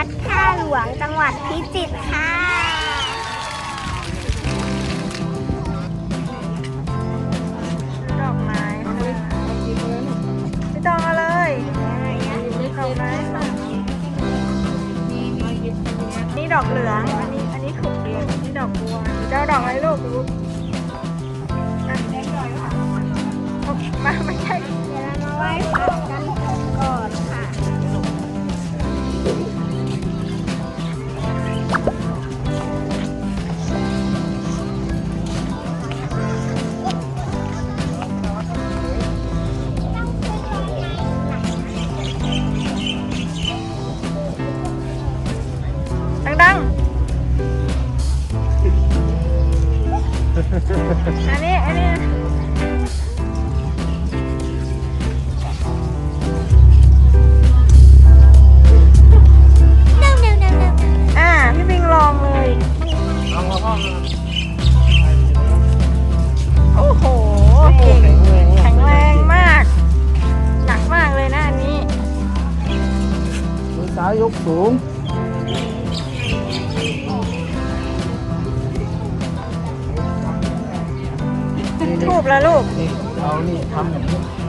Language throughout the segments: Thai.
วัดท่าหลวงจังหวัดพิจิตรค่ะดอกไม้ไม่ต้องเอาเลยดอกไม้ค่ะนี่ดอกเหลือง อันนี้อันนี้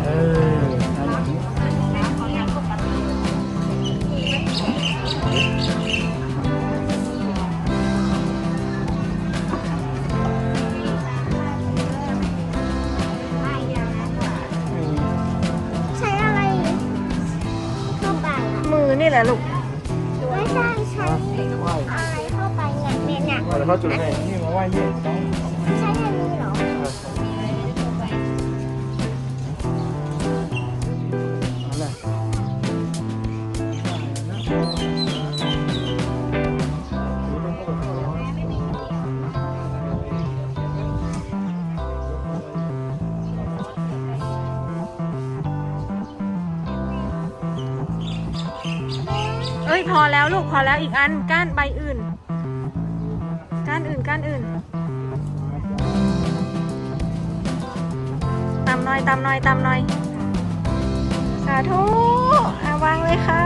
ออทำแบบนี้ใช้อะไรเข้าไปอะมือนี่แหละลูกไม่ใช่ใช้ไหว้อะไรเข้าไปเนี่ยเนี่ยเนี่ยไหว้แล้วเขาจุดให้นี่มาไหว้นี่ต้ แล้วลูกพอแล้วอีกอันก้านใบอื่น ก้านอื่นก้านอื่นตำหน่อยตำหน่อยตำหน่อย สาธุอาวางเลยค่ะ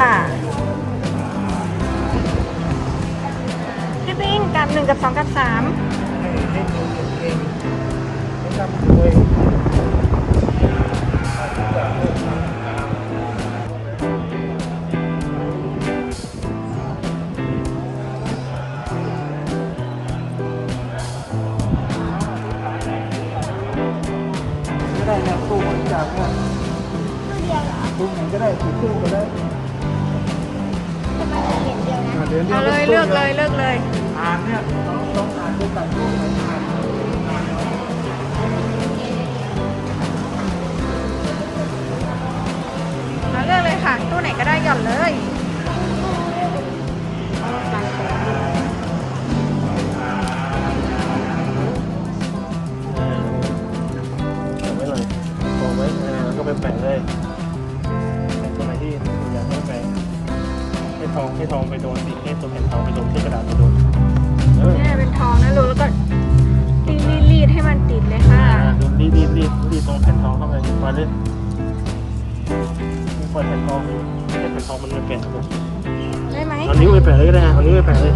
ค่ะพี่บิ่งกับหนึ่งกับสองกับสามให้ให้ดูเองไม่ทำเลยก็ได้นะตู้บริจาคเนี่ยตัวเดียวเหรอตู้ไหนก็ได้กี่ตู้ก็ได้จะมา เหรียญเดียวนะอะเดี๋ยวเอาเลยเลือกเลยเลือกเลย อ่านเนี่ยต้องต้องอ่านด้วยกันตู้ไหนอ่าน ทองไปโดนสิให้ตัวแผ่นทองไปโดนที่กระดาษไปโดนเออเนี่ยเป็นทองนะลูกแล้วก็รีดรีดรีดให้มันติดเลยค่ะอ่าดูรีดรีดรีดรีดตรงแผ่นทองเข้าไปมาเลยเปิดแผ่นทองดูให้แผ่นทองมันไม่แปะครับผมได้ไหมเอานิ้วไปแปะเลยก็ได้เอานิ้วไปแปะเลย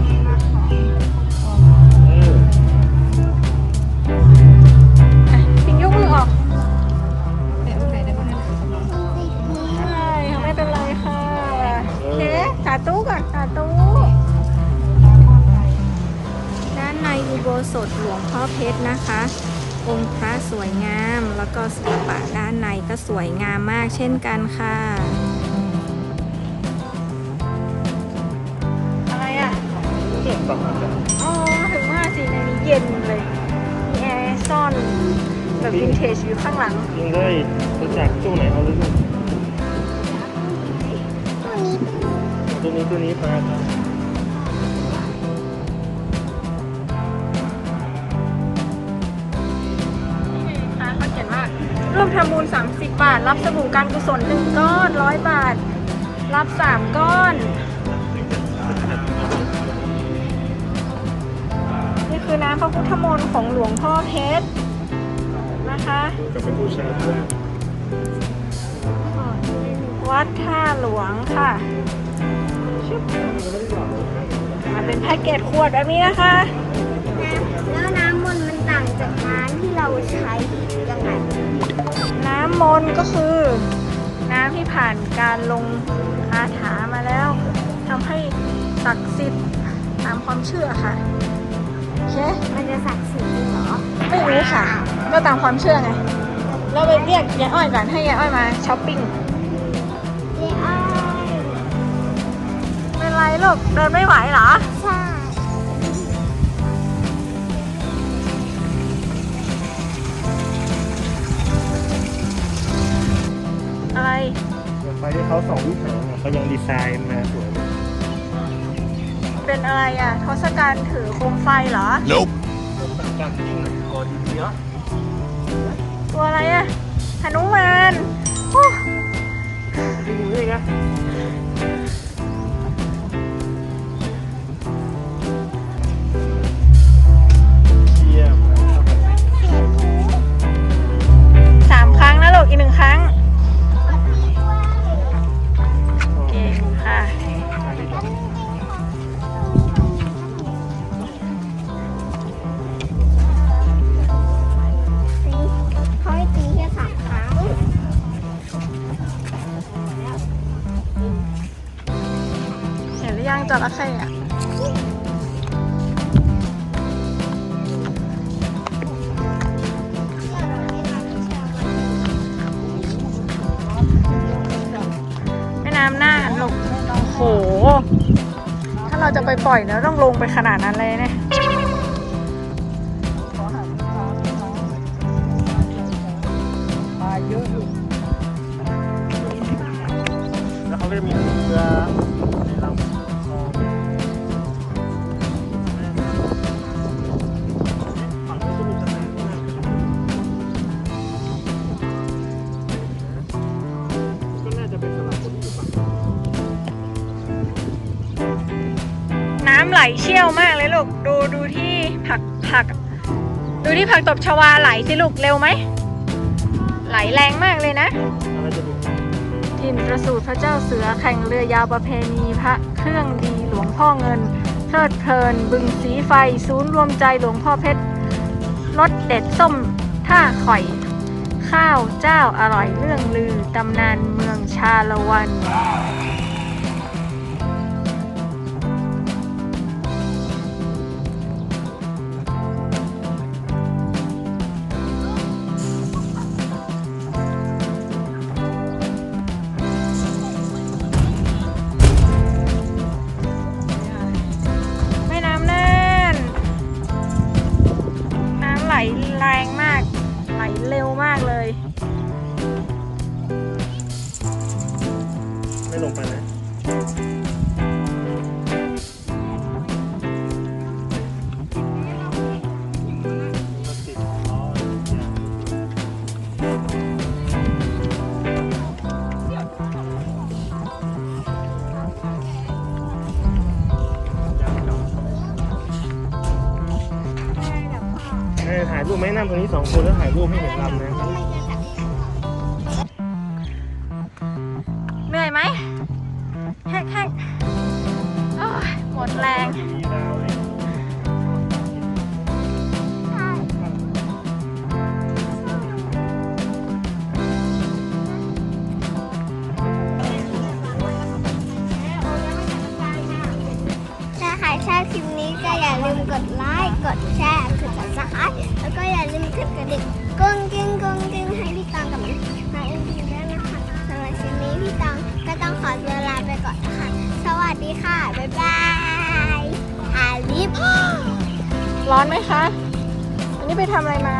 แล้วก็ศิลปะด้านในก็สวยงามมากเช่นกันค่ะ อะไรอะเครื่องต่างกันอ๋อถึงว่าสิในนี้เย็นเลย มีแอร์ซ่อนแบบวินเทจอยู่ข้างหลังยิงเลยรู้จักตู้ไหนเอาเลยลูกตัวนี้ตัวนี้ตัวนี้ไปครับ ทำบุญ30 บาท รับสบู่การกุศล1ก้อน100บาท รับ 3 ก้อน นี่คือน้ำพระพุทธมนต์ของหลวงพ่อเพชรนะคะกับเป็นบูชาวัดท่าหลวงค่ะ มาเป็นแพ็กเกจขวดแบบนี้นะคะ น้ำมนต์ก็คือ น้ำที่ผ่านการลงคาถามาแล้วทำให้ศักดิ์สิทธิ์ตามความเชื่อค่ะ โอเค มันจะศักดิ์สิทธิ์จริงเหรอ ไม่รู้ค่ะ ก็ตามความเชื่อไง เราไปเรียกยายอ้อยก่อนให้ยายอ้อยมาช้อปปิ้งเย้อ้อยเป็นไรลูกเดินไม่ไหวเหรอ ไรไฟที่เขาสองวิหางเนี่ยเขายังดีไซน์มาสวยเลยเป็นอะไรอะทศกัณฐ์ถือโคมไฟเหรอการยิ่งกอดีเยอะตัวอะไรอะหนุมานโอ้ดูนี่ไงเโห ถ้าเราจะไปปล่อยแล้วต้องลงไปขนาดนั้นเลยเนี่ยเยอะอยู่แล้วเขาก็จะมีเรือำไหลเชี่ยวมากเลยลูก ดูดูที่ผักผัก ดูที่ผักตบชวาไหลสิลูกเร็วไหม ไหลแรงมากเลยนะถิ่นประสูติพระเจ้าเสือแข่งเรือยาวประเพณีพระเครื่องดีหลวงพ่อเงินเพิดเพลิน บึงสีไฟ ศูนย์รวมใจหลวงพ่อเพชรรสเด็ดส้มท่าข่อย ข้าวเจ้าอร่อยเรื่องลือตำนานเมืองชาละวัน ไม่ลงไปนะมันติดล้อเนี่ยเออถ่ายรูปไหมนั่งตรงนี้สองคนแล้วถ่ายรูปให้เห็นลำนะ ห ร้อนไหมคะ อันนี้ไปทำอะไรมา